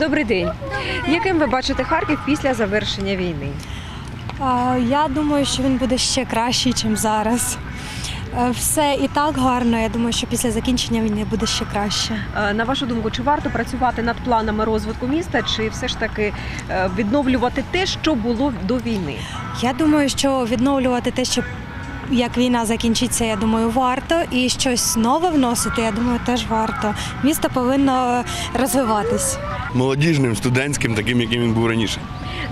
Добрий день. Яким ви бачите Харків після завершення війни? Я думаю, що він буде ще кращий, ніж зараз. Е, Все і так гарно. Я думаю, що після закінчення війни буде ще краще. Е, На вашу думку, чи варто працювати над планами розвитку міста, чи все ж таки е, відновлювати те, що було до війни? Я думаю, що відновлювати те, що як війна закінчиться, я думаю, варто. І щось нове вносити, я думаю, теж варто. Місто повинно розвиватись. молодіжним, студентським, таким, яким він був раніше.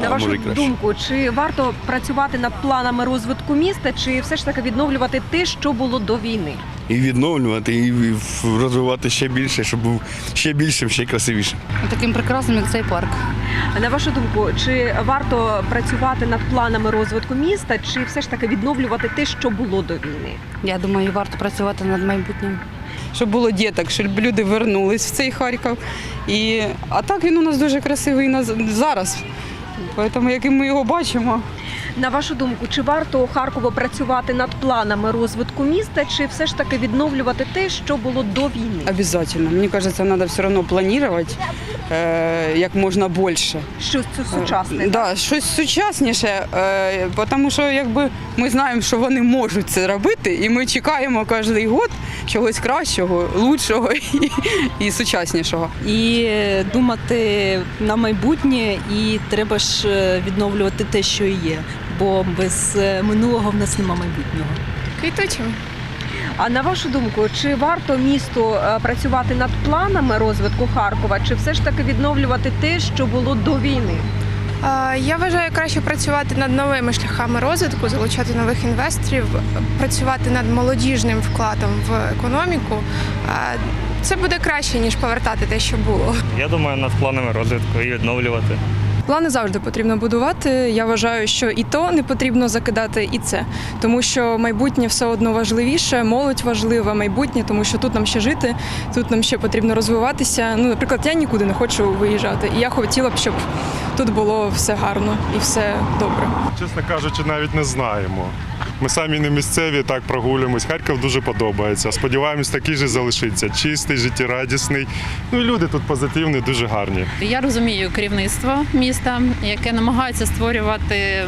На А, вашу думку, чи варто працювати над планами розвитку міста, чи все ж таки відновлювати те, що було до війни? І відновлювати, і розвивати ще більше, щоб був ще більшим, ще красивішим. таким прекрасним, як цей парк. На вашу думку, чи варто працювати над планами розвитку міста, чи все ж таки відновлювати те, що було до війни? Я думаю, варто працювати над майбутнім. щоб було діток, щоб люди вернулись в цей Харків. І, а так він у нас дуже красивий зараз. Тому яким ми його бачимо. На вашу думку, чи варто Харкову працювати над планами розвитку міста, чи все ж таки відновлювати те, що було до війни? Обязательно. Мені кажется, треба все одно планувати е, як можна більше. Щось сучасне? Да, щось сучасніше, е, тому що якби ми знаємо, що вони можуть це робити, і ми чекаємо кожен год чогось кращого, лучшого і, і сучаснішого. і думати на майбутнє, і треба ж е, відновлювати те, що є. Бо без е, минулого в нас нема майбутнього. Квітучим. А на вашу думку, чи варто місту е, працювати над планами розвитку Харкова, чи все ж таки відновлювати те, що було до війни? Я вважаю краще працювати над новими шляхами розвитку, залучати нових інвесторів, працювати над молодіжним вкладом в економіку. Це буде краще ніж повертати те, що було. Я думаю, над планами розвитку і відновлювати. Плани завжди потрібно будувати. Я вважаю, що і то не потрібно закидати, і це. Тому що майбутнє все одно важливіше, молодь важлива, майбутнє, тому що тут нам ще жити, тут нам ще потрібно розвиватися. Ну, наприклад, я нікуди не хочу виїжджати. І я хотіла б, щоб тут було все гарно і все добре. Чесно кажучи, навіть не знаємо. Ми самі не місцеві, так прогулюємось. Харків дуже подобається. Сподіваємось, такий же залишиться. Чистий, життєрадісний. Ну і люди тут позитивні, дуже гарні. Я розумію керівництво міста, яке намагається створювати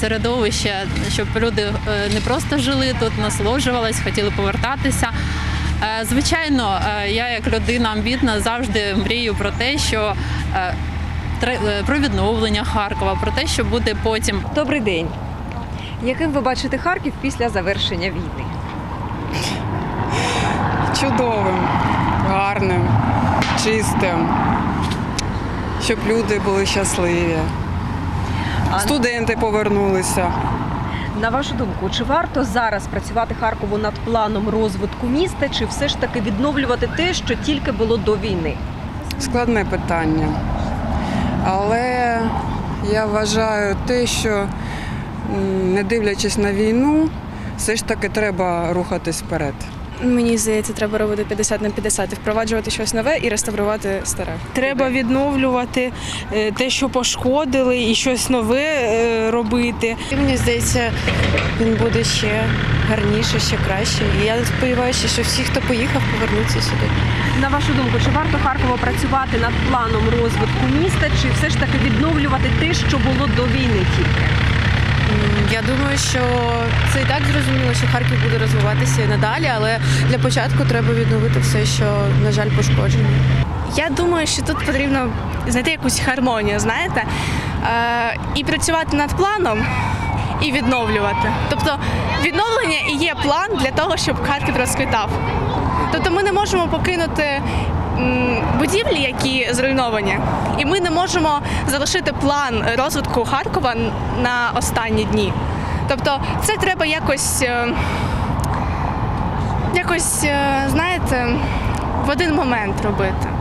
середовище, щоб люди е, не просто жили тут, насолоджувались, хотіли повертатися. Е, Звичайно, е, я як людина амбітна завжди мрію про те, що про відновлення Харкова, про те, що буде потім. Добрий день. Яким ви бачите Харків після завершення війни? чудовим, гарним, чистим, щоб люди були щасливі, А студенти повернулися. на вашу думку, чи варто зараз працювати Харкову над планом розвитку міста, чи все ж таки відновлювати те, що тільки було до війни? Складне питання. Але я вважаю те, що не дивлячись на війну, все ж таки треба рухатись вперед. Мені здається, треба робити 50 на 50 і впроваджувати щось нове і реставрувати старе. Треба відновлювати е, те, що пошкодили, і щось нове е, робити. І мені здається, він буде ще гарніше, ще краще. І я сподіваюся, що всі, хто поїхав, повернуться сюди. На вашу думку, чи варто Харкову працювати над планом розвитку міста, чи все ж таки відновлювати те, що було до війни тільки? Я думаю, що це і так зрозуміло, що Харків буде розвиватися і надалі, але для початку треба відновити все, що, на жаль, пошкоджено. Я думаю, що тут потрібно знайти якусь гармонію, знаєте, е, і працювати над планом. І відновлювати. Тобто відновлення і є план для того, щоб Харків розквітав. Тобто ми не можемо покинути будівлі, які зруйновані, і ми не можемо залишити план розвитку Харкова на останні дні. Тобто це треба якось, е, якось, е, знаєте, в один момент робити.